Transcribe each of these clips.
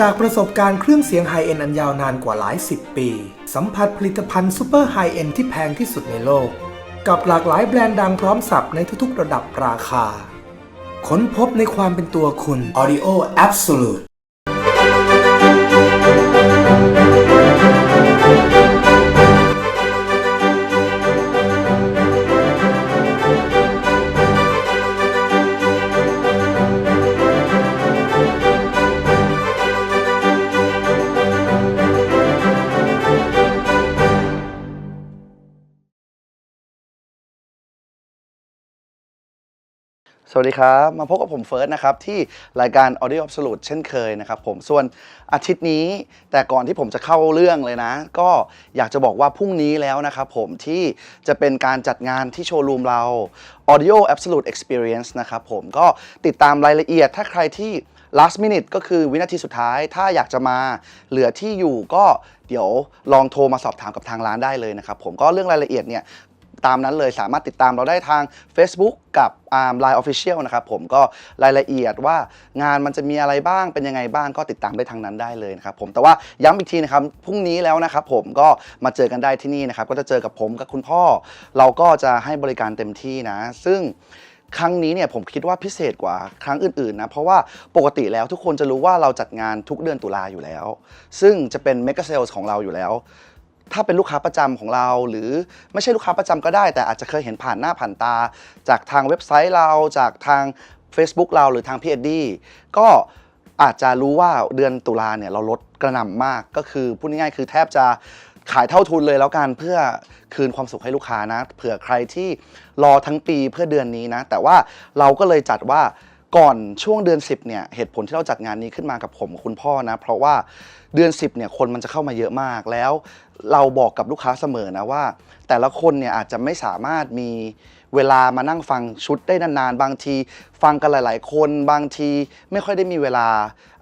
จากประสบการณ์เครื่องเสียงไฮเอ็นอันยาวนานกว่าหลายสิบปี สัมผัสผลิตภัณฑ์ซูเปอร์ไฮเอ็นที่แพงที่สุดในโลก กับหลากหลายแบรนด์ดังพร้อมสับในทุกๆ ระดับราคา ค้นพบในความเป็นตัวคุณ Audio Absolute สวัสดีครับ มาพบกับผมเฟิร์สนะครับ ที่รายการ Audio Absolute เช่นเคยนะครับผมส่วนอาทิตย์นี้แต่ก่อนที่ผมจะเข้าเรื่องเลยนะ ก็อยากจะบอกว่าพรุ่งนี้แล้วนะครับผมที่จะเป็นการจัดงานที่โชว์รูมเรา Audio Absolute Experience นะครับผมก็ติดตามรายละเอียดถ้าใครที่ last minute ก็คือวินาทีสุดท้าย ถ้าอยากจะมาเหลือที่อยู่ก็เดี๋ยวลองโทรมาสอบถามกับทางร้านได้เลยนะครับผมก็เรื่องรายละเอียดเนี่ย ตามนั้นเลยสามารถติดตามเราได้ทาง Facebook กับอ่า Line Official นะครับผมก็รายละเอียดว่างานมันจะมีอะไรบ้างเป็นยังไงบ้างก็ติดตามได้ทางนั้นได้เลยนะครับผมแต่ว่าย้ำอีกทีนะครับพรุ่งนี้แล้วนะครับผมก็มาเจอกันได้ที่นี่นะครับก็จะเจอกับผมกับคุณพ่อ เราก็จะให้บริการเต็มที่นะ ซึ่งครั้งนี้เนี่ยผมคิดว่าพิเศษกว่าครั้งอื่นๆนะเพราะว่าปกติแล้วทุกคนจะรู้ว่าเราจัดงานทุกเดือนตุลาอยู่แล้ว ซึ่งจะเป็น Mega Sales ของเราอยู่แล้ว ถ้าเป็นลูกค้าประจำของเรา หรือไม่ใช่ลูกค้าประจำก็ได้ แต่อาจจะเคยเห็นผ่านหน้าผ่านตา จากทางเว็บไซต์เราจากทาง Facebook เราหรือทางพีเอ็ดดี้ก็อาจจะรู้ว่าเดือนตุลาเนี่ยเราลดกระหน่ำมากก็คือพูดง่ายๆคือแทบจะขายเท่าทุนเลยแล้วกันเพื่อคืนความสุขให้ลูกค้านะ เผื่อใครที่รอทั้งปีเพื่อเดือนนี้นะ แต่ว่าเราก็เลยจัดว่า ก่อนช่วงเดือน 10เนี่ยเหตุผลที่เราจัดงานนี้ขึ้นมากับผมกับคุณพ่อนะ เพราะว่าเดือน 10เนี่ยคนมันจะเข้ามาเยอะมากแล้ว เราบอกกับลูกค้าเสมอนะว่า แต่ละคนเนี่ยอาจจะไม่สามารถมีเวลามานั่งฟังชุดได้นานๆ บางที ฟังกันหลาย ๆ คนบางทีไม่ค่อยได้มีเวลา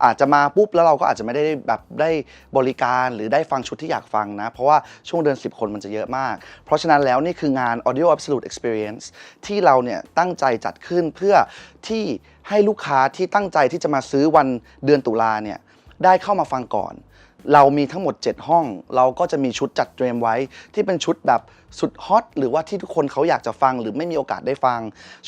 อาจจะมาปุ๊บแล้วเราก็อาจจะไม่ได้แบบได้บริการหรือได้ฟังชุดที่อยากฟังนะ เพราะว่าช่วงเดือน 10 คนมันจะเยอะมาก เพราะฉะนั้นแล้วนี่คืองาน Audio Absolute Experience ที่เราเนี่ยตั้งใจจัดขึ้นเพื่อที่ ให้ลูกค้าที่ตั้งใจที่จะมาซื้อวันเดือนตุลาเนี่ยได้เข้ามาฟังก่อน เรามีทั้งหมด 7 ห้อง เราก็จะมีชุดจัดเตรียมไว้ ที่เป็นชุดแบบสุดฮอตหรือว่าที่ทุกคนเขาอยากจะฟังหรือไม่มีโอกาสได้ฟัง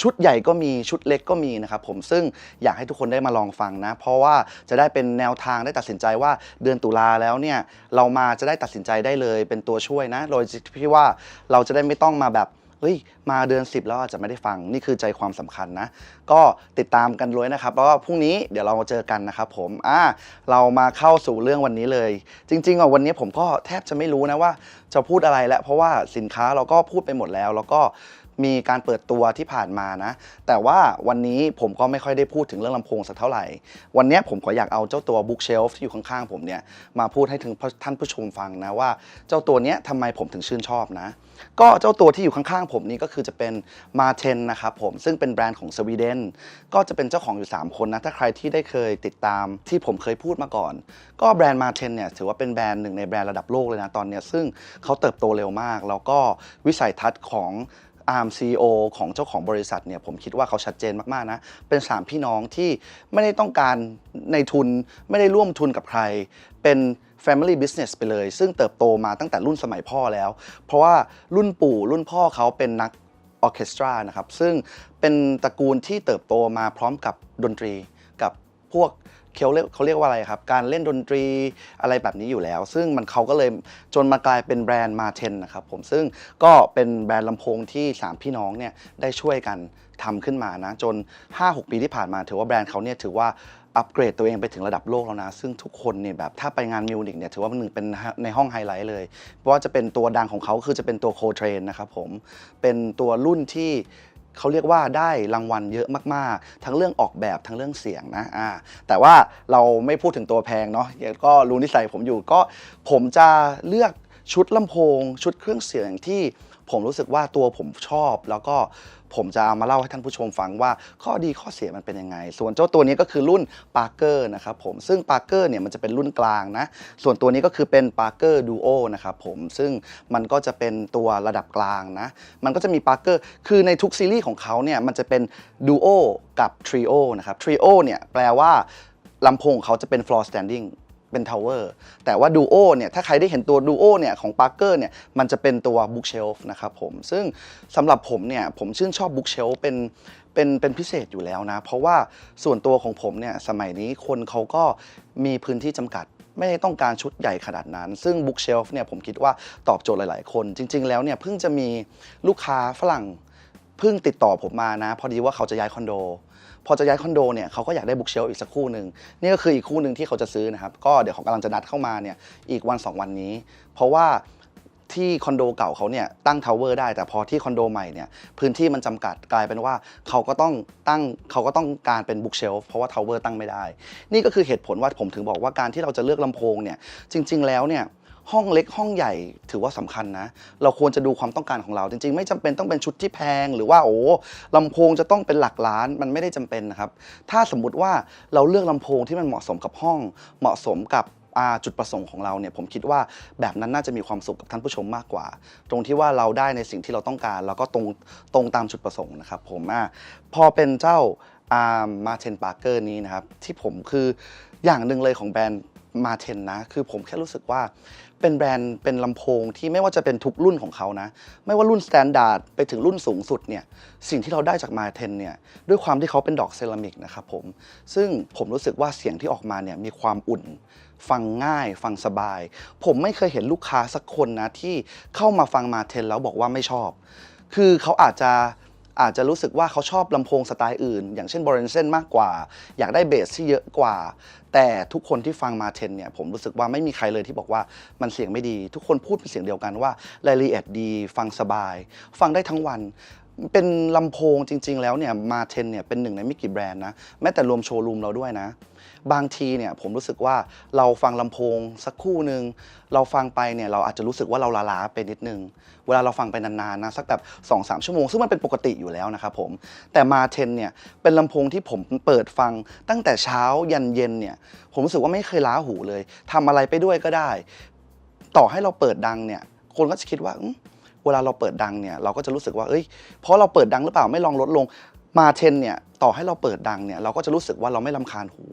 ชุดใหญ่ก็มีชุดเล็กก็มีนะครับผมซึ่งอยากให้ทุกคนได้มาลองฟังนะ เพราะว่าจะได้เป็นแนวทางได้ตัดสินใจว่าเดือนตุลาแล้วเนี่ยเรามาจะได้ตัดสินใจได้เลยเป็นตัวช่วยนะ โดยที่ว่าเราจะได้ไม่ต้องมาแบบ เฮ้ยมาเดือน 10 แล้วอาจจะไม่ได้ฟังนี่คือใจความสำคัญนะ ก็ติดตามกันเลยนะครับแล้วก็พรุ่งนี้เดี๋ยวเรามาเจอกันนะครับผมอ่าเรามาเข้าสู่เรื่องวันนี้เลย จริงๆอะวันนี้ผมก็แทบจะไม่รู้นะว่าจะพูดอะไรแล้วเพราะว่าสินค้าเราก็พูดไปหมดแล้ว แล้วก็มีการเปิดตัวที่ผ่านมานะ แต่ว่าวันนี้ผมก็ไม่ค่อยได้พูดถึงเรื่องลำโพงสักเท่าไหร่ วันนี้ผมขออยากเอาเจ้าตัว Bookshelf ที่อยู่ข้างๆผมเนี่ยมาพูดให้ถึงท่านผู้ชมฟังนะว่า เจ้าตัวเนี้ยทำไมผมถึงชื่นชอบนะ ก็เจ้าตัวที่อยู่ข้างๆผมนี้ก็คือจะเป็นมาเทนนะครับผมซึ่งเป็นแบรนด์ของสวีเดนก็จะเป็นเจ้าของอยู่ 3 คนนะ ถ้าใครที่ได้เคยติดตามที่ผมเคยพูดมาก่อน ก็แบรนด์มาเทนเนี่ยถือว่าเป็นแบรนด์หนึ่งในแบรนด์ระดับโลกเลยนะตอนเนี้ยซึ่งเขาเติบโตเร็วมาก แล้วก็วิสัยทัศน์ของ อาร์มซีอของเจ้าของบริษัทเนี่ยผมคิดว่าเขาชัดเจนมากๆนะ เป็น 3 พี่น้องที่ไม่ได้ต้องการในทุนไม่ได้ร่วมทุนกับใคร เป็น Family Business ไปเลย ซึ่งเติบโตมาตั้งแต่รุ่นสมัยพ่อแล้ว เพราะว่ารุ่นปู่รุ่นพ่อเขาเป็นนักออเคสตรานะครับ ซึ่งเป็นตระกูลที่เติบโตมาพร้อมกับดนตรีกับพวก เขาเรียกเขาเรียกว่าอะไรครับ การเล่นดนตรีอะไรแบบนี้อยู่แล้ว ซึ่งมันเขาก็เลยจนมากลายเป็นแบรนด์มาเทนนะครับผมซึ่งก็เป็นแบรนด์ลำโพงที่ 3 พี่น้องเนี่ยได้ช่วยกันทำขึ้นมานะ จน 5-6 ปีที่ผ่านมาถือว่าแบรนด์เขาเนี่ยถือว่าอัปเกรดตัวเองไปถึงระดับโลกแล้วนะ ซึ่งทุกคนเนี่ยแบบถ้าไปงานมิวนิกเนี่ยถือว่าเป็นหนึ่งเป็นในห้องไฮไลท์เลย เพราะว่าจะเป็นตัวดังของเขาคือจะเป็นตัวโคเทรนนะครับผมเป็นตัวรุ่นที่ เขาเรียกว่าได้รางวัลเยอะมากๆ ทั้งเรื่องออกแบบทั้งเรื่องเสียงนะอ่าแต่ว่าเราไม่พูดถึงตัวแพงเนาะเดี๋ยวก็รู้นิสัยผมอยู่ก็ผมจะเลือกชุดลำโพง ชุดเครื่องเสียงที่ผมรู้สึกว่าตัวผมชอบแล้วก็ ผมจะเอามาเล่าให้ท่านผู้ชมฟังว่าข้อดีข้อเสียมันเป็นยังไง ส่วนเจ้าตัวนี้ก็คือรุ่น Parker นะครับผมซึ่ง Parker เนี่ยมันจะเป็นรุ่นกลางนะ ส่วนตัวนี้ก็คือเป็น Parker Duo นะครับผมซึ่งมันก็จะเป็นตัวระดับกลางนะ มันก็จะมี Parker คือในทุกซีรีส์ของเขาเนี่ยมันจะเป็น Duo กับ Trio นะครับ Trio เนี่ยแปลว่าลำโพงเขาจะเป็น floor standing เป็นทาวเวอร์แต่ว่าดูโอเนี่ยถ้าใครได้เห็นตัวดูโอเนี่ยของปาร์เกอร์เนี่ยมันจะเป็นตัวบุ๊กเชลฟ์นะครับผมซึ่งสำหรับผมเนี่ยผมชื่นชอบบุ๊กเชลฟ์เป็นเป็นเป็นพิเศษอยู่แล้วนะ เพราะว่าส่วนตัวของผมเนี่ยสมัยนี้คนเขาก็มีพื้นที่จำกัดไม่ได้ต้องการชุดใหญ่ขนาดนั้น ซึ่ง Bookshelf เนี่ยผมคิดว่าตอบโจทย์หลาย ๆ คน จริง ๆ แล้วเนี่ยเพิ่งจะมีลูกค้าฝรั่ง เพิ่งติดต่อผมมานะ พอดีว่าเขาจะย้ายคอนโด พอจะย้ายคอนโดเนี่ยเขาก็อยากได้ Bookshelf อีกสักคู่หนึ่งนี่ก็คืออีกคู่หนึ่งที่เขาจะซื้อนะครับ ก็เดี๋ยวเขากำลังจะนัดเข้ามาเนี่ยอีกวัน 2 วันนี้ เพราะว่าที่คอนโดเก่าเขาเนี่ยตั้งทาวเวอร์ได้แต่พอที่คอนโดใหม่เนี่ยพื้นที่มันจำกัดกลายเป็นว่าเขาก็ต้องตั้งเขาก็ต้องการเป็นบุ๊กเชลฟ์เพราะว่าทาวเวอร์ตั้งไม่ได้ นี่ก็คือเหตุผลว่าผมถึงบอกว่าการที่เราจะเลือกลำโพงเนี่ยจริง ๆ แล้วเนี่ย ห้องเล็กห้องใหญ่ถือว่าสำคัญนะ เราควรจะดูความต้องการของเราจริง ๆ ไม่จำเป็นต้องเป็นชุดที่แพง หรือว่าโอ้ลำโพงจะต้องเป็นหลักล้านมันไม่ได้จำเป็นนะครับ ถ้าสมมุติว่าเราเลือกลำโพงที่มันเหมาะสมกับห้อง เหมาะสมกับจุดประสงค์ของเราเนี่ยผมคิดว่าแบบนั้นน่าจะมีความสุขกับท่านผู้ชมมากกว่า ตรงที่ว่าเราได้ในสิ่งที่เราต้องการ แล้วก็ตรงตรงตามจุดประสงค์นะครับผมอะพอเป็นเจ้ามาเทนปาร์เกอร์นี้นะครับที่ผมคืออย่างหนึ่งเลยของแบรนด์ มาเทนนะ คือผมแค่รู้สึกว่าเป็นแบรนด์เป็นลำโพงที่ไม่ว่าจะเป็นทุกรุ่นของเขานะ ไม่ว่ารุ่นสแตนดาร์ดไปถึงรุ่นสูงสุดเนี่ยสิ่งที่เราได้จากมาเทนเนี่ยด้วยความที่เขาเป็นดอกเซรามิกนะครับผม ซึ่งผมรู้สึกว่าเสียงที่ออกมาเนี่ยมีความอุ่น ฟังง่าย ฟังสบาย ผมไม่เคยเห็นลูกค้าสักคนนะที่เข้ามาฟังมาเทนแล้วบอกว่าไม่ชอบ คือเขาอาจจะ อาจจะรู้สึกว่าเขาชอบลำโพงสไตล์อื่น อย่างเช่นบร n เซนมากกว่า อยากได้เบสที่เยอะกว่า แต่ทุกคนที่ฟังมาเทนเนี่ยผมรู้สึกว่าไม่มีใครเลยที่บอกว่ามันเสียงไม่ดี ทุกคนพูดเป็นเสียงเดียวกันว่ารายละเอียดดีฟังสบาย ฟังได้ทั้งวันเป็นลำโพงจริง ๆ แล้วเนี่ยมาเทนเนี่ยเป็นหนึ่งในไม่กี่แบรนด์นะแม้แต่รวมโชว์รูมเราด้วยนะ บางทีเนี่ยผมรู้สึกว่าเราฟังลำโพงสักคู่หนึ่งเราฟังไปเนี่ยเราอาจจะรู้สึกว่าเราลาลาไปนิดนึง เวลาเราฟังไปนานๆนะสักแบบ2อสชั่วโมงซึ่งมันเป็นปกติอยู่แล้วนะครับผมแต่มาเทนเนี่ยเป็นลำโพงที่ผมเปิดฟังตั้งแต่เช้ายันเย็นเนี่ยผมรู้สึกว่าไม่เคยล้าหูเลยทำอะไรไปด้วยก็ได้ ต่อให้เราเปิดดังเนี่ยคนก็จะคิดว่าเวลาเราเปิดดังเนี่ยเราก็จะรู้สึกว่าเอ้ยเพราะเราเปิดดังหรือเปล่าไม่ลองลดลง มาเทนเนี่ยต่อให้เราเปิดดังเนี่ยเราก็จะรู้สึกว่าเราไม่ลำคาญหู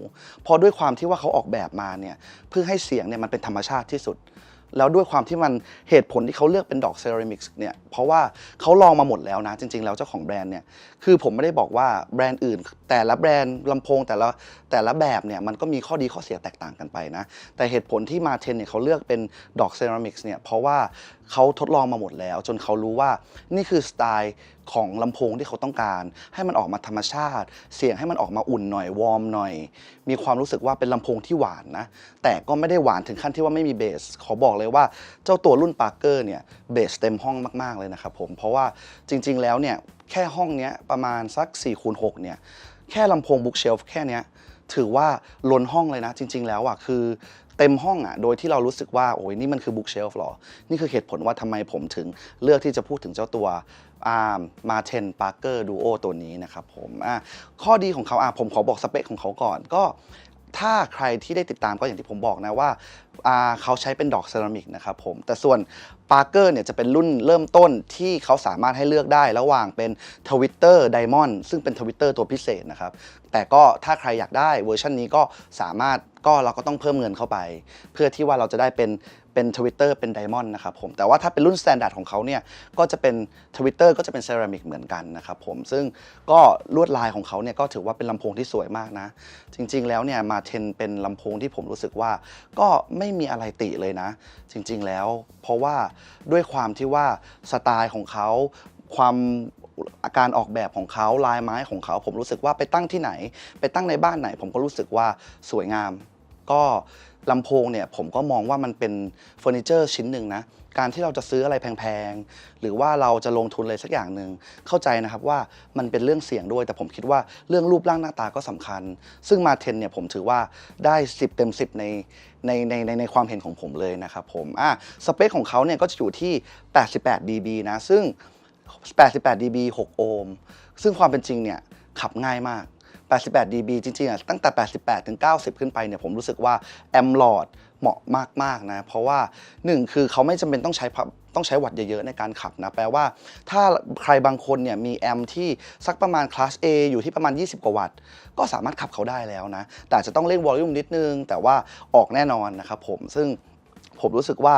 พอด้วยความที่ว่าเขาออกแบบมาเนี่ยเพื่อให้เสียงเนี่ยมันเป็นธรรมชาติที่สุด แล้วด้วยความที่มันเหตุผลที่เขาเลือกเป็นดอกเซรามิกเนี่ยเพราะว่าเขาลองมาหมดแล้วนะจริง ๆ แล้วเจ้าของแบรนด์เนี่ยคือผมไม่ได้บอกว่าแบรนด์อื่น แต่ละแบรนด์ลำโพงแต่ละแต่ละแบบเนี่ยมันก็มีข้อดีข้อเสียแตกต่างกันไปนะ แต่เหตุผลที่มาเทนเนี่ยเขาเลือกเป็นดอกเซรามิกส์เนี่ยเพราะว่าเขาทดลองมาหมดแล้ว จนเขารู้ว่านี่คือสไตล์ของลำโพงที่เขาต้องการ ให้มันออกมาธรรมชาติ เสียงให้มันออกมาอุ่นหน่อยวอร์มหน่อย มีความรู้สึกว่าเป็นลำโพงที่หวานนะ แต่ก็ไม่ได้หวานถึงขั้นที่ว่าไม่มีเบส ขอบอกเลยว่าเจ้าตัวรุ่นปาร์เกอร์เนี่ยเบสเต็มห้องมาก ๆเลยนะครับผมเพราะว่าจริง ๆ แล้วเนี่ยแค่ห้องเนี้ยประมาณสัก4คูณ6เนี่ย แค่ลำโพงบุ๊กเชลฟ์แค่เนี้ยถือว่าล้นห้องเลยนะ จริง ๆ แล้วอะคือเต็มห้องอะโดยที่เรารู้สึกว่าโอ้ยนี่มันคือบุ๊กเชลฟ์หรอ นี่คือเหตุผลว่าทำไมผมถึงเลือกที่จะพูดถึงเจ้าตัวอามาเทนปาร์เกอร์ดูโอตัวนี้นะครับผมอะข้อดีของเขาอะผมขอบอกสเปคของเขาก่อนก็ ถ้าใครที่ได้ติดตามก็อย่างที่ผมบอกนะว่าเขาใช้เป็นดอกเซรามิกนะครับผม แต่ส่วนปาร์เกอร์เนี่ยจะเป็นรุ่นเริ่มต้นที่เขาสามารถให้เลือกได้ระหว่างเป็นทวิตเตอร์ไดมอนด์ซึ่งเป็นทวิตเตอร์ตัวพิเศษนะครับ แต่ก็ถ้าใครอยากได้เวอร์ชันนี้ก็สามารถก็เราก็ต้องเพิ่มเงินเข้าไป เพื่อที่ว่าเราจะได้เป็น เป็นทวิตเตอร์เป็นไดมอนด์นะครับผมแต่ว่าถ้าเป็นรุ่นสแตนดาร์ดของเขาเนี่ยก็จะเป็นทวิตเตอร์ก็จะเป็นเซรามิกเหมือนกันนะครับผมซึ่งก็ลวดลายของเขาเนี่ยก็ถือว่าเป็นลำโพงที่สวยมากนะ จริง ๆ แล้วเนี่ยมาเทนเป็นลำโพงที่ผมรู้สึกว่าก็ไม่มีอะไรติเลยนะ จริง ๆ แล้ว เพราะว่าด้วยความที่ว่าสไตล์ของเขาความอาการออกแบบของเขาลายไม้ของเขา ผมรู้สึกว่าไปตั้งที่ไหน ไปตั้งในบ้านไหน ผมก็รู้สึกว่าสวยงาม ก็ ลำโพงเนี่ยผมก็มองว่ามันเป็นเฟอร์นิเจอร์ชิ้นหนึ่งนะ การที่เราจะซื้ออะไรแพงๆ หรือว่าเราจะลงทุนอะไรสักอย่างหนึ่งเข้าใจนะครับว่ามันเป็นเรื่องเสี่ยงด้วย แต่ผมคิดว่าเรื่องรูปร่างหน้าตาก็สำคัญ ซึ่งมาเทนเนี่ยผมถือว่าได้ 10 เต็ม 10 ในในในในในความเห็นของผมเลยนะครับผมอะสเปคของเขาเนี่ยก็จะอยู่ที่ 88 dB นะซึ่ง 88 dB 6 โอห์มซึ่งความเป็นจริงเนี่ยขับง่ายมาก 88 dB จริงๆอะตั้งแต่ 88 ถึง 90 ขึ้นไปเนี่ยผมรู้สึกว่าแอมหลอดเหมาะมากๆนะ เพราะว่า 1 คือเขาไม่จำเป็นต้องใช้พับต้องใช้วัตต์เยอะๆในการขับนะ แปลว่า ถ้าใครบางคนเนี่ยมีแอมที่สักประมาณคลาส A อยู่ที่ประมาณ 20 กว่าวัตต์ ก็สามารถขับเขาได้แล้วนะ แต่จะต้องเร่งวอลลุ่มนิดนึง แต่ว่าออกแน่นอนนะครับผมซึ่ง ผมรู้สึกว่า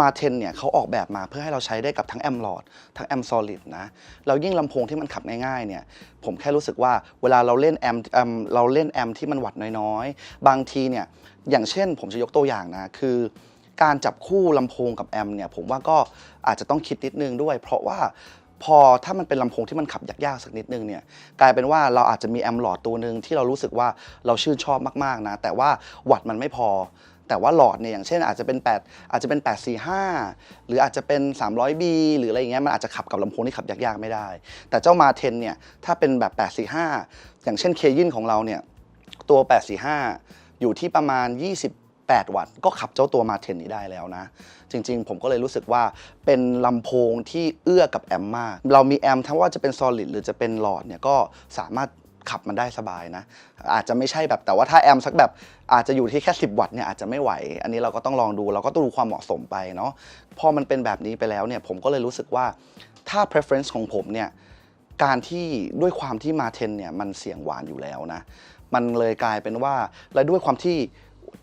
มาเทนเนี่ยเขาออกแบบมาเพื่อให้เราใช้ได้กับทั้งแอมลอดทั้งแอมโซลิดนะแล้วยิ่งลำโพงที่มันขับง่ายๆเนี่ยผมแค่รู้สึกว่าเวลาเราเล่นแอมแอมเราเล่นแอมที่มันวัดน้อยๆ บางทีเนี่ยอย่างเช่น ผมจะยกตัวอย่างนะคือการจับคู่ลำโพงกับแอมเนี่ยผมว่าก็อาจจะต้องคิดนิดนึงด้วย เพราะว่าพอถ้ามันเป็นลำโพงที่มันขับยากๆสักนิดนึงเนี่ยกลายเป็นว่าเราอาจจะมีแอมหลอดตัวหนึ่งที่เรารู้สึกว่าเราชื่นชอบมากๆนะแต่ว่าวัดมันไม่พอ แต่ว่าหลอดเนี่ยอย่างเช่นอาจจะเป็น 8 อาจจะเป็น 845 หรืออาจจะเป็น 300B หรืออะไรอย่างเงี้ยมันอาจจะขับกับลำโพงที่ขับยากๆไม่ได้ แต่เจ้ามาเทนเนี่ยถ้าเป็นแบบ 845 อย่างเช่นเคยินของเราเนี่ยตัว 845 อยู่ที่ประมาณ28วัตต์ก็ขับเจ้าตัวมาเทนนี้ได้แล้วนะ จริง ๆ ผมก็เลยรู้สึกว่าเป็นลำโพงที่เอื้อกับแอมมาก เรามีแอมทั้งว่าจะเป็น solid หรือจะเป็นหลอดเนี่ยก็สามารถ ขับมันได้สบายนะ อาจจะไม่ใช่แบบแต่ว่าถ้าแอมสักแบบอาจจะอยู่ที่แค่ 10 วัตต์เนี่ยอาจจะไม่ไหว อันนี้เราก็ต้องลองดู เราก็ต้องดูความเหมาะสมไปเนาะพอมันเป็นแบบนี้ไปแล้วเนี่ยผมก็เลยรู้สึกว่าถ้า preference ของผมเนี่ยการที่ด้วยความที่มาเทนเนี่ยมันเสียงหวานอยู่แล้วนะ มันเลยกลายเป็นว่าและด้วยความที่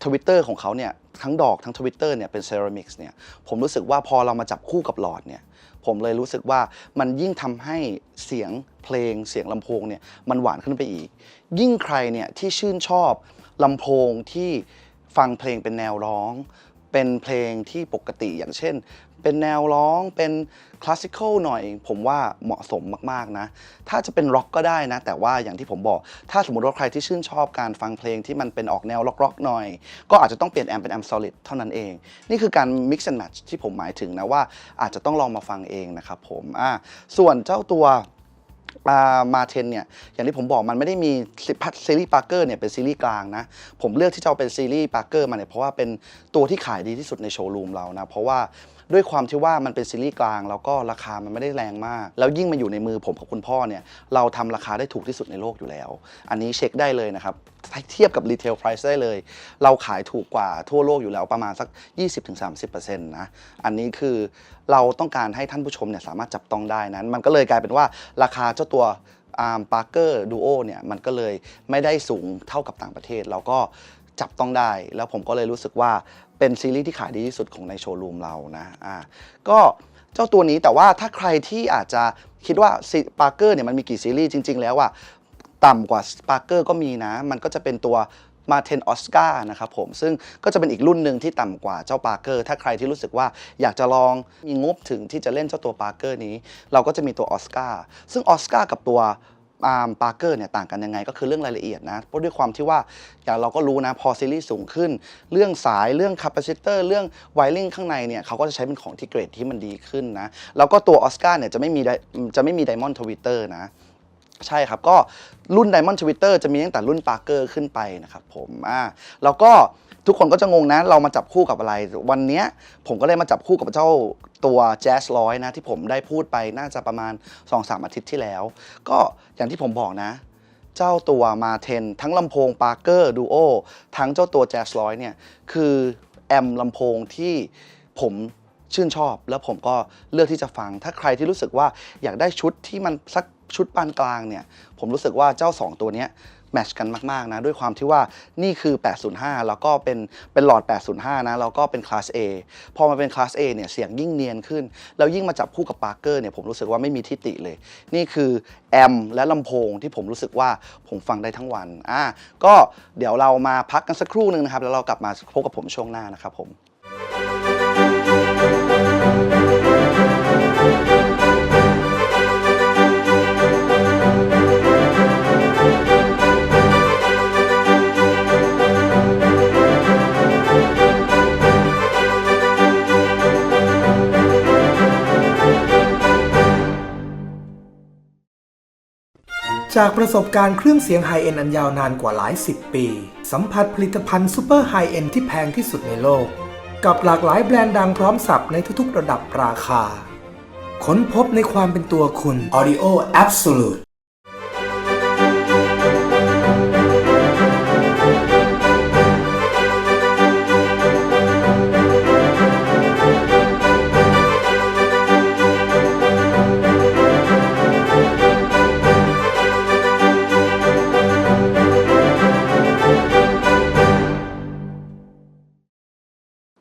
ทวิตเตอร์ของเขาเนี่ยทั้งดอกทั้งทวิตเตอร์เนี่ยเป็นเซรามิกส์เนี่ยผมรู้สึกว่าพอเรามาจับคู่กับหลอดเนี่ย ผมเลยรู้สึกว่ามันยิ่งทำให้เสียงเพลงเสียงลำโพงเนี่ยมันหวานขึ้นไปอีก ยิ่งใครเนี่ยที่ชื่นชอบลำโพงที่ฟังเพลงเป็นแนวร้อง เป็นเพลงที่ปกติอย่างเช่น เป็นแนวร้องเป็นคลาสสิคอลหน่อย ผมว่าเหมาะสมมากๆนะ ถ้าจะเป็นร็อกก็ได้นะ แต่ว่าอย่างที่ผมบอก ถ้าสมมติว่าใครที่ชื่นชอบการฟังเพลงที่มันเป็นออกแนวร็อกๆหน่อย ก็อาจจะต้องเปลี่ยนแอมเป็นแอม solid เท่านั้นเอง นี่คือการ mix and match ที่ผมหมายถึงนะว่าอาจจะต้องลองมาฟังเองนะครับผมอ่าส่วนเจ้าตัวมาเทนเนี่ยอย่างที่ผมบอกมันไม่ได้มีซีรีส์ปาร์เกอร์เนี่ยเป็นซีรีส์กลางนะ ผมเลือกที่จะเอาเป็นซีรีส์ปาร์เกอร์มาเนี่ยเพราะว่าเป็นตัวที่ขายดีที่สุดในโชว์รูมเรานะ เพราะว่า ด้วยความที่ว่ามันเป็นซีรีส์กลาง แล้วก็ราคามันไม่ได้แรงมาก แล้วยิ่งมาอยู่ในมือผมกับคุณพ่อเนี่ยเราทำราคาได้ถูกที่สุดในโลกอยู่แล้ว อันนี้เช็คได้เลยนะครับเทียบกับรีเทลไพรซ์ได้เลย เราขายถูกกว่าทั่วโลกอยู่แล้วประมาณสัก 20-30%นะอันนี้คือเราต้องการให้ท่านผู้ชมเนี่ยสามารถจับต้องได้นั้น มันก็เลยกลายเป็นว่าราคาเจ้าตัวอาร์มปาร์เกอร์ดูโอเนี่ยมันก็เลยไม่ได้สูงเท่ากับต่างประเทศ แล้วก็จับต้องได้ แล้วผมก็เลยรู้สึกว่า เป็นซีรีส์ที่ขายดีที่สุดของในโชว์รูมเรานะอ่าก็เจ้าตัวนี้แต่ว่าถ้าใครที่อาจจะคิดว่าปาร์เกอร์เนี่ยมันมีกี่ซีรีส์จริง ๆ แล้วอะต่ำกว่าปาร์เกอร์ก็มีนะ มันก็จะเป็นตัวมาเทนออสการ์นะครับผม ซึ่งก็จะเป็นอีกรุ่นหนึ่งที่ต่ำกว่าเจ้าปาร์เกอร์ ถ้าใครที่รู้สึกว่าอยากจะลองมีงบถึงที่จะเล่นเจ้าตัวปาร์เกอร์นี้ เราก็จะมีตัวออสการ์ซึ่งออสการ์กับตัว อาร์มปาร์เกอร์เนี่ยต่างกันยังไง ก็คือเรื่องรายละเอียดนะเพราะด้วยความที่ว่าอย่างเราก็รู้นะพอซีรีส์สูงขึ้น เรื่องสายเรื่องคาปาซิเตอร์เรื่องไวริงข้างในเนี่ยเขาก็จะใช้เป็นของที่เกรดที่มันดีขึ้นนะแล้วก็ตัวออสการ์เนี่ยจะไม่มีไดจะไม่มีไดมอนด์ทวิตเตอร์นะใช่ครับ ก็รุ่น Diamond Twitter จะมีตั้งแต่รุ่น Parker ขึ้นไปนะครับผมอ่าแล้วก็ ทุกคนก็จะงงนะเรามาจับคู่กับอะไร วันนี้ผมก็เลยมาจับคู่กับเจ้าตัว Jazz ร้อยนะที่ผมได้พูดไปน่าจะประมาณ 2-3 อาทิตย์ที่แล้ว ก็อย่างที่ผมบอกนะ เจ้าตัวมาเทนทั้งลำโพง Parker Duo ทั้งเจ้าตัว Jazz ร้อยเนี่ยคือแอมลำโพงที่ผมชื่นชอบ แล้วผมก็เลือกที่จะฟัง ถ้าใครที่รู้สึกว่าอยากได้ชุดที่มันสักชุดปานกลางเนี่ย ผมรู้สึกว่าเจ้า 2 ตัวเนี้ย แมชกันมากๆนะด้วยความที่ว่านี่คือ 805 แล้วก็เป็นเป็นหลอด 805 นะแล้วก็เป็นคลาส A พอมาเป็นคลาส A เนี่ยเสียงยิ่งเนียนขึ้น แล้วยิ่งมาจับคู่กับปาร์เกอร์เนี่ยผมรู้สึกว่าไม่มีทิติเลย นี่คือแอมและลำโพงที่ผมรู้สึกว่าผมฟังได้ทั้งวันอะก็เดี๋ยวเรามาพักกันสักครู่หนึ่งนะครับ แล้วเรากลับมาพบกับผมช่วงหน้านะครับผม จากประสบการณ์เครื่องเสียงไฮเอ็นอันยาวนานกว่าหลายสิบปี สัมผัสผลิตภัณฑ์ซูเปอร์ไฮเอ็นที่แพงที่สุดในโลก กับหลากหลายแบรนด์ดังพร้อมสับในทุกๆ ระดับราคา ค้นพบในความเป็นตัวคุณ Audio Absolute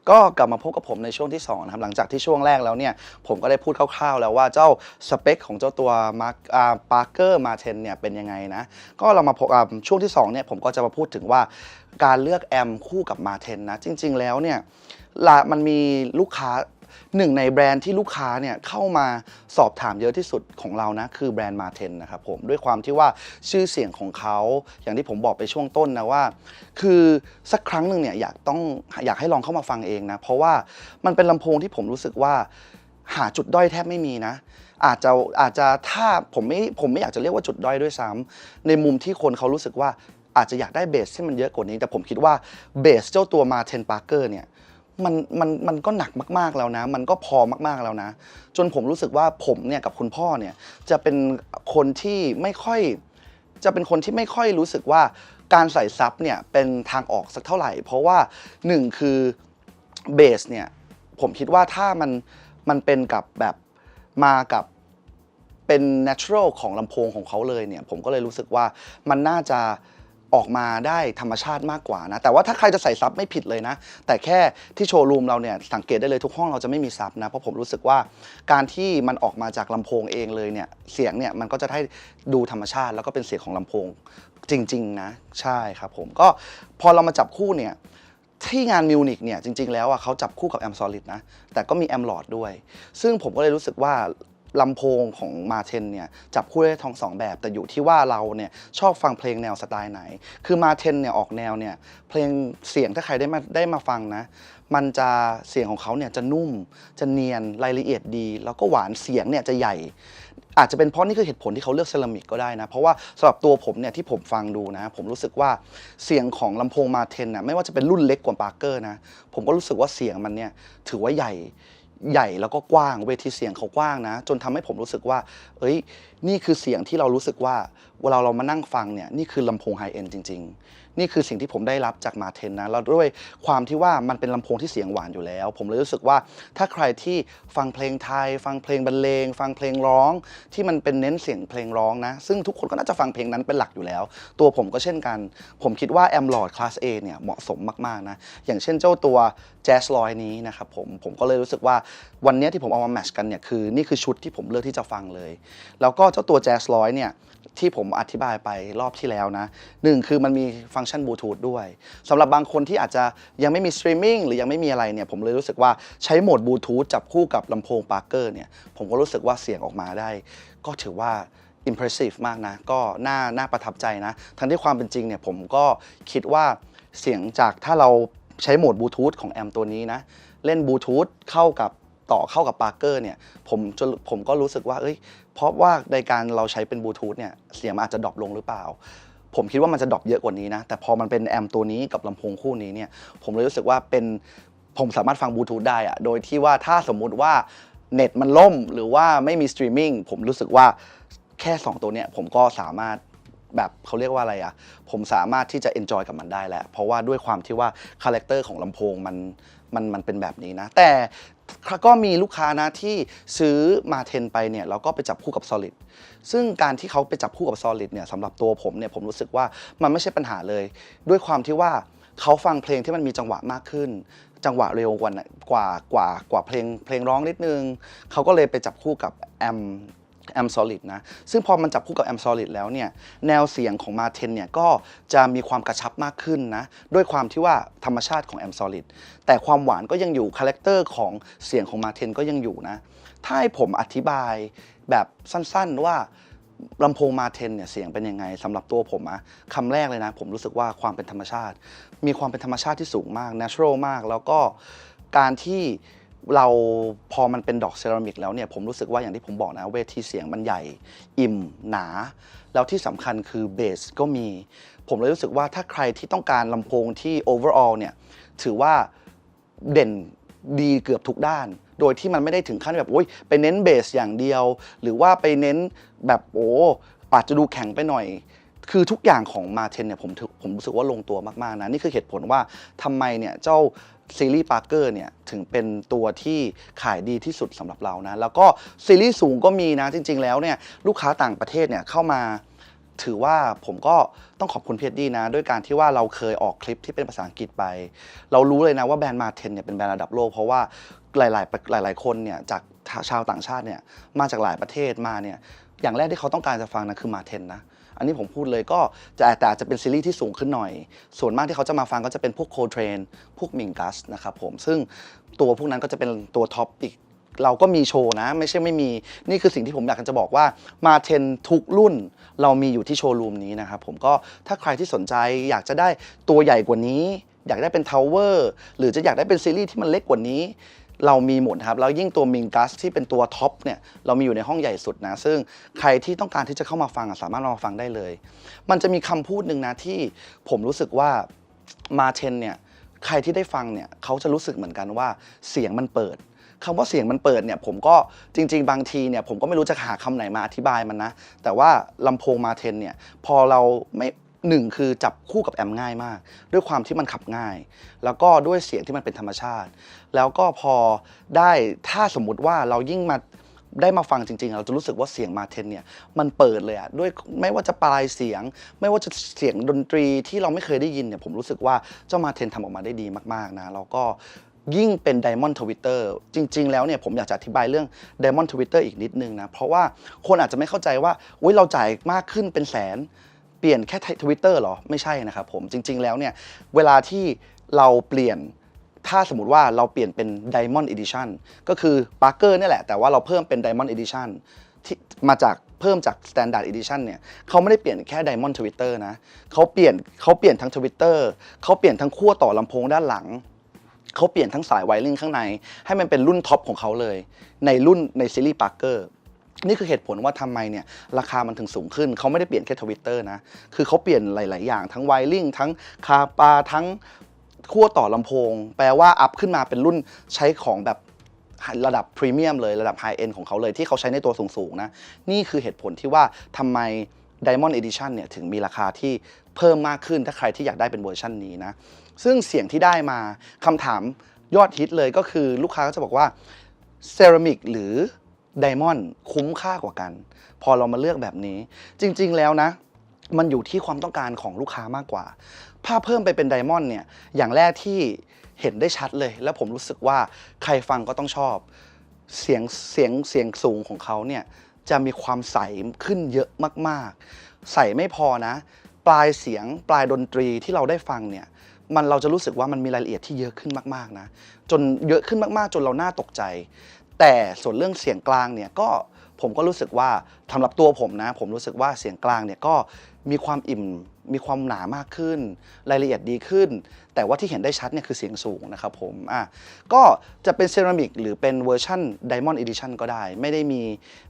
ก็กลับมาพบกับผมในช่วงที่2นะครับหลังจากที่ช่วงแรกแล้วเนี่ยผมก็ได้พูดคร่าวๆ แล้วว่าเจ้าสเปคของเจ้าตัวมาร์คปาร์เกอร์มาเทนเนี่ยเป็นยังไงนะก็เรามาพบช่วงที่2เนี่ยผมก็จะมาพูดถึงว่าการเลือกแอมคู่กับมาเทนนะจริง ๆ แล้วเนี่ยมันมีลูกค้า หนึ่งในแบรนด์ที่ลูกค้าเนี่ยเข้ามาสอบถามเยอะที่สุดของเรานะคือแบรนด์มาเทนนะครับผมด้วยความที่ว่าชื่อเสียงของเขา อย่างที่ผมบอกไปช่วงต้นนะว่า คือสักครั้งหนึ่งเนี่ยอยากต้องอยากให้ลองเข้ามาฟังเองนะเพราะว่ามันเป็นลำโพงที่ผมรู้สึกว่าหาจุดด้อยแทบไม่มีนะ อาจจะอาจจะถ้าผมไม่ผมไม่อยากจะเรียกว่าจุดด้อยด้วยซ้ำในมุมที่คนเขารู้สึกว่าอาจจะอยากได้เบสที่มันเยอะกว่านี้ แต่ผมคิดว่าเบสเจ้าตัวมาเทนปาร์เกอร์เนี่ย มันมันมันก็หนักมากๆแล้วนะ มันก็พอมากๆแล้วนะ จนผมรู้สึกว่าผมเนี่ยกับคุณพ่อเนี่ยจะเป็นคนที่ไม่ค่อย จะเป็นคนที่ไม่ค่อยรู้สึกว่าการใส่ซับเนี่ยเป็นทางออกสักเท่าไหร่ เพราะว่าหนึ่งคือเบสเนี่ยผมคิดว่าถ้ามันมันเป็นกับแบบมากับเป็น natural ของลำโพงของเขาเลยเนี่ยผมก็เลยรู้สึกว่ามันน่าจะ ออกมาได้ธรรมชาติมากกว่านะ แต่ว่าถ้าใครจะใส่ซับไม่ผิดเลยนะ แต่แค่ที่โชว์รูมเราเนี่ยสังเกตได้เลยทุกห้องเราจะไม่มีซับนะ เพราะผมรู้สึกว่าการที่มันออกมาจากลำโพงเองเลยเนี่ยเสียงเนี่ยมันก็จะได้ดูธรรมชาติ แล้วก็เป็นเสียงของลำโพงจริง ๆ นะ ใช่ครับผมก็พอเรามาจับคู่เนี่ยที่งานมิวนิกเนี่ยจริง ๆ แล้วอะเขาจับคู่กับแอม Solid นะ แต่ก็มีแอมลอดด้วย ซึ่งผมก็เลยรู้สึกว่า ลำโพงของมาเทนเนี่ยจับคู่ได้ทั้งสองแบบ แต่อยู่ที่ว่าเราเนี่ยชอบฟังเพลงแนวสไตล์ไหน คือมาเทนเนี่ยออกแนวเนี่ยเพลงเสียงถ้าใครได้มาได้มาฟังนะ มันจะเสียงของเขาเนี่ยจะนุ่ม จะเนียนรายละเอียดดี แล้วก็หวานเสียงเนี่ยจะใหญ่อาจจะเป็นเพราะนี่คือเหตุผลที่เขาเลือกเซรามิกก็ได้นะ เพราะว่าสำหรับตัวผมเนี่ยที่ผมฟังดูนะ ผมรู้สึกว่าเสียงของลำโพงมาเทนนะไม่ว่าจะเป็นรุ่นเล็กกว่าปาร์เกอร์นะ ผมก็รู้สึกว่าเสียงมันเนี่ยถือว่าใหญ่ ใหญ่แล้วก็กว้างเวทีเสียงเขากว้างนะ จนทำให้ผมรู้สึกว่า เอ้ย นี่คือเสียงที่เรารู้สึกว่า เวลาเรามานั่งฟังเนี่ย นี่คือลำโพงไฮเอ็นจริง ๆ นี่คือสิ่งที่ผมได้รับจากมาเทนนะแล้วด้วยความที่ว่ามันเป็นลำโพงที่เสียงหวานอยู่แล้ว ผมเลยรู้สึกว่าถ้าใครที่ฟังเพลงไทย ฟังเพลงบรรเลง ฟังเพลงร้อง ที่มันเป็นเน้นเสียงเพลงร้องนะ ซึ่งทุกคนก็น่าจะฟังเพลงนั้นเป็นหลักอยู่แล้ว ตัวผมก็เช่นกัน ผมคิดว่าแอมลอดคลาส A เนี่ยเหมาะสมมากๆนะอย่างเช่นเจ้าตัวแจ z ลอยนี้นะครับผมผมก็เลยรู้สึกว่าวันนี้ที่ผมเอามาแมชกันเนี่ยคือนี่คือชุดที่ผมเลือกที่จะฟังเลย แล้วก็เจ้าตัวแจ z ลอยเนี่ยที่ผมอธิบายไปรอบที่แล้วนะหนึ่งคือมันมีฟังก์ชันบลูทูธด้วยสำหรับบางคนที่อาจจะยังไม่มีสตรีมมิ่งหรือยังไม่มีอะไรเนี่ยผมเลยรู้สึกว่าใช้โหมดบลูทูธจับคู่กับลำโพงปาร์เกอร์เนี่ยผมก็รู้สึกว่าเสียงออกมาได้ ก็ถือว่า impressive มากนะ ก็น่าน่าประทับใจนะ ทั้งที่ความเป็นจริงเนี่ยผมก็คิดว่าเสียงจากถ้าเราใช้โหมดบลูทูธของแอมตัวนี้นะ เล่นบลูทูธเข้ากับต่อเข้ากับปาร์เกอร์เนี่ยผมจนผมก็รู้สึกว่าเอ้ยเพราะว่าในการเราใช้เป็นบลูทูธเนี่ยเสียงอาจจะดรอปลงหรือเปล่า ผมคิดว่ามันจะดรอปเยอะกว่านี้นะ แต่พอมันเป็นแอมตัวนี้กับลำโพงคู่นี้เนี่ย ผมเลยรู้สึกว่าเป็นผมสามารถฟังบลูทูธได้อะโดยที่ว่าถ้าสมมุติว่าเน็ตมันล่มหรือว่าไม่มีสตรีมมิ่งผมรู้สึกว่าแค่ 2 ตัวเนี้ยผมก็สามารถแบบเขาเรียกว่าอะไรอะผมสามารถที่จะ enjoy กับมันได้แหละ เพราะว่าด้วยความที่ว่าคาแรคเตอร์ของลำโพงมันมันมันเป็นแบบนี้นะ แต่ ก็มีลูกค้านะที่ซื้อมาเทนไปเนี่ยเราก็ไปจับคู่กับ Solid ซึ่งการที่เขาไปจับคู่กับ Solid เนี่ยสำหรับตัวผมเนี่ยผมรู้สึกว่ามันไม่ใช่ปัญหาเลย ด้วยความที่ว่าเขาฟังเพลงที่มันมีจังหวะมากขึ้น จังหวะเร็วกว่ากว่ากว่ากว่าเพลงเพลงร้องนิดนึงเขาก็เลยไปจับคู่กับแอม แอม Solid นะ ซึ่งพอมันจับคู่กับ แอม Solid แล้วเนี่ย แนวเสียงของมาเทนเนี่ย ก็จะมีความกระชับมากขึ้นนะ ด้วยความที่ว่าธรรมชาติของ แอม Solid แต่ความหวานก็ยังอยู่ คาแรคเตอร์ของเสียงของมาเทนก็ยังอยู่นะ ถ้าให้ผมอธิบายแบบสั้นๆว่าลำโพงมาเทนเนี่ยเสียงเป็นยังไงสำหรับตัวผมอะคำแรกเลยนะ ผมรู้สึกว่าความเป็นธรรมชาติ มีความเป็นธรรมชาติที่สูงมาก natural มาก แล้วก็การที่ เราพอมันเป็นดอกเซรามิกแล้วเนี่ยผมรู้สึกว่าอย่างที่ผมบอกนะเวทีเสียงมันใหญ่ อิ่มหนา แล้วที่สำคัญคือเบสก็มี ผมเลยรู้สึกว่าถ้าใครที่ต้องการลำโพงที่ overall เนี่ยถือว่าเด่นดีเกือบทุกด้าน โดยที่มันไม่ได้ถึงขั้นแบบโอ้ยไปเน้นเบสอย่างเดียว หรือว่าไปเน้นแบบโอ้อาจจะดูแข็งไปหน่อยคือทุกอย่างของมาเทนเนี่ยผมผมรู้สึกว่าลงตัวมาก ๆ นะ นี่คือเหตุผลว่าทำไมเนี่ยเจ้า ซีรีส์ปาร์เกอร์เนี่ยถึงเป็นตัวที่ขายดีที่สุดสำหรับเรานะ แล้วก็ซีรีส์สูงก็มีนะจริง ๆ แล้วเนี่ยลูกค้าต่างประเทศเนี่ยเข้ามาถือว่าผมก็ต้องขอบคุณเพจดีนะ ด้วยการที่ว่าเราเคยออกคลิปที่เป็นภาษาอังกฤษไป เรารู้เลยนะว่าแบรนด์มาเทนเนี่ยเป็นแบรนด์ระดับโลก เพราะว่าหลาย ๆ หลาย ๆ คนเนี่ยจากชาวต่างชาติเนี่ยมาจากหลายประเทศมาเนี่ยอย่างแรกที่เขาต้องการจะฟังนะคือมาเทนนะ อันนี้ผมพูดเลยก็จะแต่อาจจะเป็นซีรีส์ที่สูงขึ้นหน่อย ส่วนมากที่เขาจะมาฟังก็จะเป็นพวกโคเทรนพวกมิงกัสนะครับผมซึ่งตัวพวกนั้นก็จะเป็นตัวท็อปอีกเราก็มีโชว์นะ ไม่ใช่ไม่มีนี่คือสิ่งที่ผมอยากจะบอกว่ามาเทนทุกรุ่น เรามีอยู่ที่โชว์รูมนี้นะครับผมก็ถ้าใครที่สนใจอยากจะได้ตัวใหญ่กว่านี้ อยากได้เป็นทาวเวอร์หรือจะอยากได้เป็นซีรีส์ที่มันเล็กกว่านี้ เรามีหมดครับ แล้วยิ่งตัวมิงกัสที่เป็นตัวท็อปเนี่ยเรามีอยู่ในห้องใหญ่สุดนะ ซึ่งใครที่ต้องการที่จะเข้ามาฟังสามารถลองมาฟังได้เลย มันจะมีคำพูดหนึ่งนะที่ผมรู้สึกว่ามาเทนเนี่ยใครที่ได้ฟังเนี่ยเขาจะรู้สึกเหมือนกันว่าเสียงมันเปิดคำว่าเสียงมันเปิดเนี่ยผมก็จริง ๆ บางทีเนี่ยผมก็ไม่รู้จะหาคำไหนมาอธิบายมันนะ แต่ว่าลำโพงมาเทนเนี่ยพอเราไม่ หนึ่งคือจับคู่กับแอมง่ายมาก ด้วยความที่มันขับง่าย แล้วก็ด้วยเสียงที่มันเป็นธรรมชาติ แล้วก็พอได้ถ้าสมมุติว่าเรายิ่งมาได้มาฟังจริงๆ เราจะรู้สึกว่าเสียงมาเทนเนี่ยมันเปิดเลยอะด้วยไม่ว่าจะปลายเสียง ไม่ว่าจะเสียงดนตรีที่เราไม่เคยได้ยินเนี่ยผมรู้สึกว่าเจ้ามาเทนทำออกมาได้ดีมากๆนะแล้วก็ยิ่งเป็น Diamond Twitter จริง ๆ แล้วเนี่ยผมอยากจะอธิบายเรื่อง Diamond Twitter อีกนิดนึงนะ เพราะว่าคนอาจจะไม่เข้าใจว่าอุ้ยเราจ่ายมากขึ้นเป็นแสน ปลี่ยนแค่ทวิตเตอร์หรอ ไม่ใช่นะครับผมจริง ๆ แล้วเนี่ย เวลาที่เราเปลี่ยนถ้าสมมติว่าเราเปลี่ยนเป็น Diamond Edition ก็คือ Parker นี่แหละ แต่ว่าเราเพิ่มเป็น Diamond Edition ที่มาจากเพิ่มจาก Standard Edition เนี่ยเขาไม่ได้เปลี่ยนแค่ Diamond Twitter นะเขาเปลี่ยนเขาเปลี่ยนทั้ง Twitter เขาเปลี่ยนทั้งขั้วต่อลำโพงด้านหลังเขาเปลี่ยนทั้งสายไวริงข้างใน ให้มันเป็นรุ่นท็อปของเขาเลย ในรุ่นในซีรีส์ Parker นี่คือเหตุผลว่าทำไมเนี่ยราคามันถึงสูงขึ้น เขาไม่ได้เปลี่ยนแค่ทวิตเตอร์นะ คือเขาเปลี่ยนหลาย ๆ อย่างทั้งไวริงทั้งคาปาทั้งขั้วต่อลำโพง แปลว่าอัพขึ้นมาเป็นรุ่นใช้ของแบบระดับพรีเมียมเลยระดับไฮเอ็นของเขาเลยที่เขาใช้ในตัวสูง ๆ นะ นี่คือเหตุผลที่ว่าทำไม Diamond Edition เนี่ยถึงมีราคาที่เพิ่มมากขึ้นถ้าใครที่อยากได้เป็นเวอร์ชันนี้นะ ซึ่งเสียงที่ได้มาคำถามยอดฮิตเลยก็คือลูกค้าก็จะบอกว่าเซรามิกหรือ ดมอนด์คุ้มค่ากว่ากัน พอเรามาเลือกแบบนี้ จริง ๆ แล้วนะ มันอยู่ที่ความต้องการของลูกค้ามากกว่า ถ้าเพิ่มไปเป็นไดมอนด์เนี่ย อย่างแรกที่เห็นได้ชัดเลย แล้วผมรู้สึกว่าใครฟังก็ต้องชอบ เสียงเสียงเสียงสูงของเขาเนี่ยจะมีความใสขึ้นเยอะมาก ๆ ใสไม่พอนะ ปลายเสียงปลายดนตรีที่เราได้ฟังเนี่ยมันเราจะรู้สึกว่ามันมีรายละเอียดที่เยอะขึ้นมาก ๆ นะ จนเยอะขึ้นมาก ๆ จนเราหน่าตกใจ แต่ส่วนเรื่องเสียงกลางเนี่ยก็ผมก็รู้สึกว่าสำหรับตัวผมนะ ผมรู้สึกว่าเสียงกลางเนี่ยก็มีความอิ่มมีความหนามากขึ้น รายละเอียดดีขึ้น แต่ว่าที่เห็นได้ชัดเนี่ยคือเสียงสูงนะครับผมอะก็จะเป็นเซรามิกหรือเป็นเวอร์ชัน Diamond Edition ก็ได้ ไม่ได้มี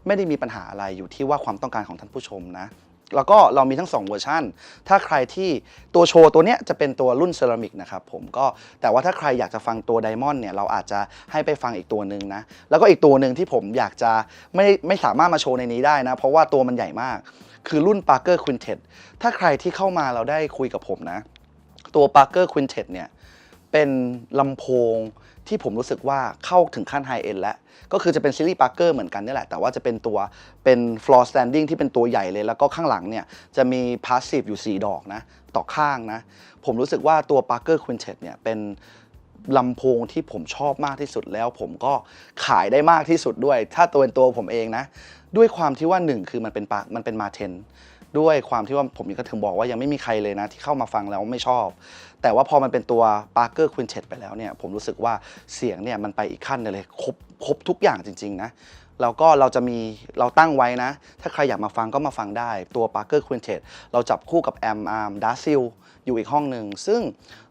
ไม่ได้มีปัญหาอะไรอยู่ที่ว่าความต้องการของท่านผู้ชมนะ แล้วก็เรามีทั้ง 2 เวอร์ชันถ้าใครที่ตัวโชว์ตัวเนี้ยจะเป็นตัวรุ่นเซรามิกนะครับผมก็แต่ว่าถ้าใครอยากจะฟังตัวไดมอนด์เนี่ยเราอาจจะให้ไปฟังอีกตัวหนึ่งนะ แล้วก็อีกตัวหนึ่งที่ผมอยากจะไม่ไม่สามารถมาโชว์ในนี้ได้นะ เพราะว่าตัวมันใหญ่มาก คือรุ่น Parker Quintet ถ้าใครที่เข้ามาเราได้คุยกับผมนะ ตัว Parker Quintet เนี่ยเป็นลำโพง ที่ผมรู้สึกว่าเข้าถึงขั้นไฮเอ็นแล้ว ก็คือจะเป็นซีรีส์ปาร์เกอร์เหมือนกันนี่แหละ แต่ว่าจะเป็นตัวเป็น floor standing ที่เป็นตัวใหญ่เลย แล้วก็ข้างหลังเนี่ยจะมี passive อยู่ 4 ดอกนะ ต่อข้างนะ ผมรู้สึกว่าตัว Parker Quintet เชตเนี่ยเป็นลำโพงที่ผมชอบมากที่สุดแล้ว ผมก็ขายได้มากที่สุดด้วย ถ้าตัวเป็นตัวผมเองนะ ด้วยความที่ว่าหนึ่งคือมันเป็นปากมันเป็นมาเทน ด้วยความที่ว่าผมก็ถึงบอกว่ายังไม่มีใครเลยนะที่เข้ามาฟังแล้วไม่ชอบ แต่ว่าพอมันเป็นตัว Parker Quintet ไปแล้วเนี่ยผมรู้สึกว่าเสียงเนี่ยมันไปอีกขั้นเลยครบครบทุกอย่างจริง ๆ นะแล้วก็เราจะมีเราตั้งไว้นะ ถ้าใครอยากมาฟังก็มาฟังได้ตัว Parker Quintet เราจับคู่กับ แอมอาร์มดาซิลอยู่อีกห้องหนึ่ง ซึ่ง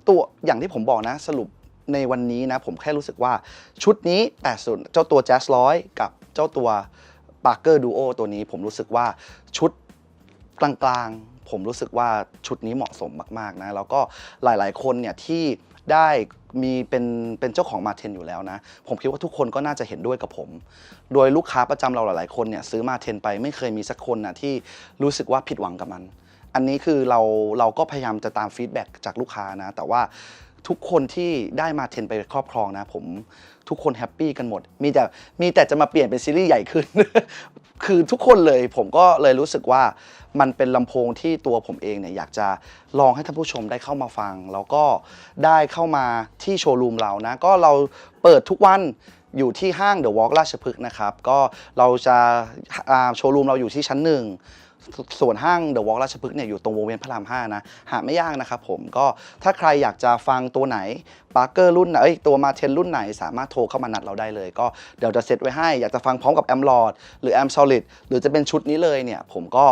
ตัวอย่างที่ผมบอกนะสรุปในวันนี้นะ ผมแค่รู้สึกว่าชุดนี้แต่ส่วนเจ้าตัว Jazz ร้อยกับเจ้าตัว Parker Duo ตัวนี้ผมรู้สึกว่าชุด กลางๆ ผมรู้สึกว่าชุดนี้เหมาะสมมากๆนะ แล้วก็หลายๆ คนเนี่ยที่ได้มีเป็นเป็นเจ้าของมาเทนอยู่แล้วนะ ผมคิดว่าทุกคนก็น่าจะเห็นด้วยกับผม โดยลูกค้าประจำเราหลายๆ คนเนี่ยซื้อมาเทนไปไม่เคยมีสักคนนะที่รู้สึกว่าผิดหวังกับมัน อันนี้คือเราเราก็พยายามจะตามฟีดแบ็กจากลูกค้านะ แต่ว่า ทุกคนที่ได้มาเทนไปครอบครองนะผมทุกคนแฮปปี้กันหมด มีแต่มีแต่จะมาเปลี่ยนเป็นซีรีส์ใหญ่ขึ้น คือทุกคนเลยผมก็เลยรู้สึกว่ามันเป็นลำโพงที่ตัวผมเองเนี่ยอยากจะลองให้ท่านผู้ชมได้เข้ามาฟัง แล้วก็ได้เข้ามาที่โชว์รูมเรานะ ก็เราเปิดทุกวันอยู่ที่ห้างเดอะวอล์กราชพฤกษ์นะครับ ก็เราจะโชว์รูมเราอยู่ที่ชั้นหนึ่ง ส่วนห้างเดอะวอล์กราชพฤกษ์เนี่ยอยู่ตรงวงเวียนพระราม5นะ หาไม่ยากนะครับผมก็ถ้าใครอยากจะฟังตัวไหนปาร์เกอร์รุ่นไหนเอ้ยตัวมาเทนรุ่นไหนสามารถโทรเข้ามานัดเราได้เลย ก็เดี๋ยวจะเซตไว้ให้ อยากจะฟังพร้อมกับแอมลอดหรือแอมซอลิดหรือจะเป็นชุดนี้เลยเนี่ยผมก็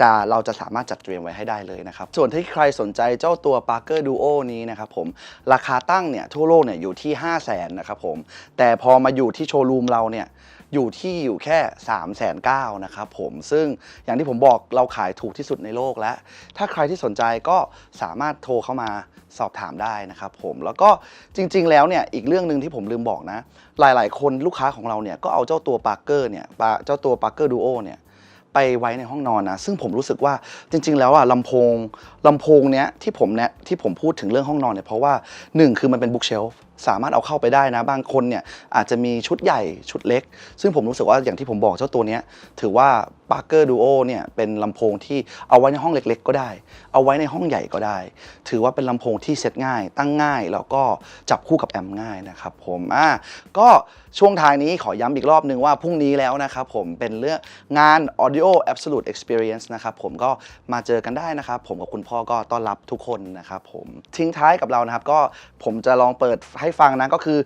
จะเราจะสามารถจัดเตรียมไว้ให้ได้เลยนะครับ ส่วนที่ใครสนใจเจ้าตัว Parker Duo นี้นะครับผม ราคาตั้งเนี่ยทั่วโลกเนี่ยอยู่ที่ 5 0 0แสนนะครับผม แต่พอมาอยู่ที่โชว์รูมเราเนี่ย อยู่ที่อยู่แค่ 3 9 0 0 0นะครับผมซึ่งอย่างที่ผมบอกเราขายถูกที่สุดในโลกแล้ว ถ้าใครที่สนใจก็สามารถโทรเข้ามาสอบถามได้นะครับผมแล้วก็จริง ๆ แล้วเนี่ยอีกเรื่องหนึ่งที่ผมลืมบอกนะ หลายๆ คนลูกค้าของเราเนี่ยก็เอาเจ้าตัวปาร์เกอร์เนี่ยเจ้าตัวปาร์เกอร์ดูโอเนี่ยไปไว้ในห้องนอนนะซึ่งผมรู้สึกว่าจริง ๆ แล้วอะลำโพงลำโพงเนี้ยที่ผมเนี้ยที่ผมพูดถึงเรื่องห้องนอนเนี่ยเพราะว่าหนึ่งคือมันเป็นบุ๊กเชลฟ์ สามารถเอาเข้าไปได้นะ บางคนเนี่ยอาจจะมีชุดใหญ่ชุดเล็ก ซึ่งผมรู้สึกว่าอย่างที่ผมบอกเจ้าตัวนี้ถือว่า Parker Duo เนี่ยเป็นลำโพงที่เอาไว้ในห้องเล็กๆ ก็ได้ เอาไว้ในห้องใหญ่ก็ได้ ถือว่าเป็นลำโพงที่เซ็ตง่าย ตั้งง่าย แล้วก็จับคู่กับแอมง่ายนะครับผมอะก็ช่วงท้ายนี้ขอย้ำอีกรอบหนึ่งว่าพรุ่งนี้แล้วนะครับผมเป็นเรื่องงาน Audio Absolute Experience นะครับผมก็มาเจอกันได้นะครับ ผมกับคุณพ่อก็ต้อนรับทุกคนนะครับผมทิ้งท้ายกับเรานะครับก็ผมจะลองเปิดให้ฟังนะก็คือ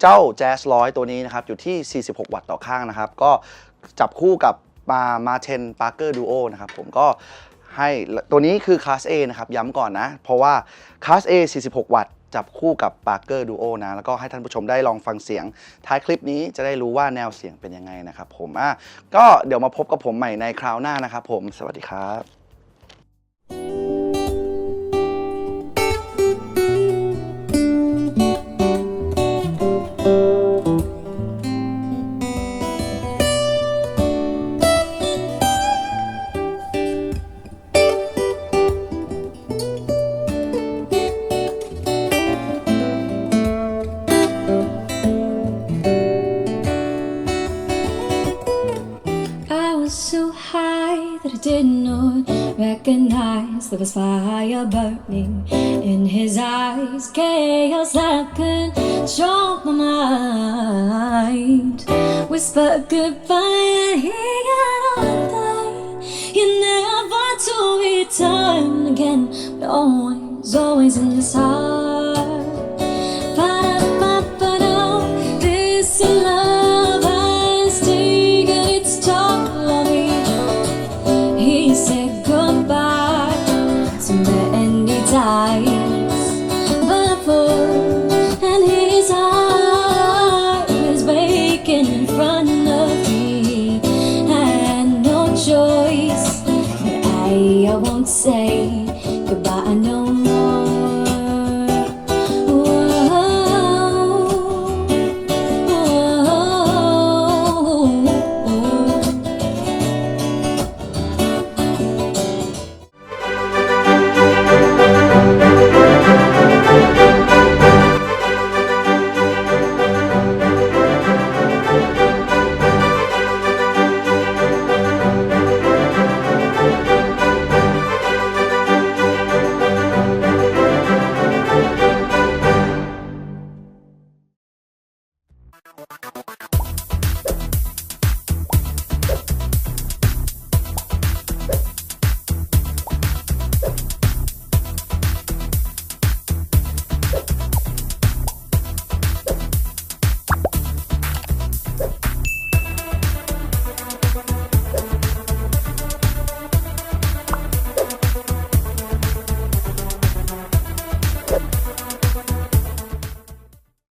เจ้า Jazz 100ตัวนี้นะครับ อยู่ที่ 46 วัตต์ต่อข้างนะครับ ก็จับคู่กับมามาเทนปาร์เกอร์ดูโอนะครับ ผมก็ให้ตัวนี้คือคลาส A นะครับ ย้ำก่อนนะ เพราะว่าคลาส A 46 วัตต์จับคู่กับ Parker Duo นะ แล้วก็ให้ท่านผู้ชมได้ลองฟังเสียง ท้ายคลิปนี้จะได้รู้ว่าแนวเสียงเป็นยังไงนะครับผมอะก็เดี๋ยวมาพบกับผมใหม่ในคราวหน้านะครับผมสวัสดีครับ there was fire burning in his eyes, chaos that controlled my mind. Whisper goodbye and he got on. You never to return again, but always, always in his heart.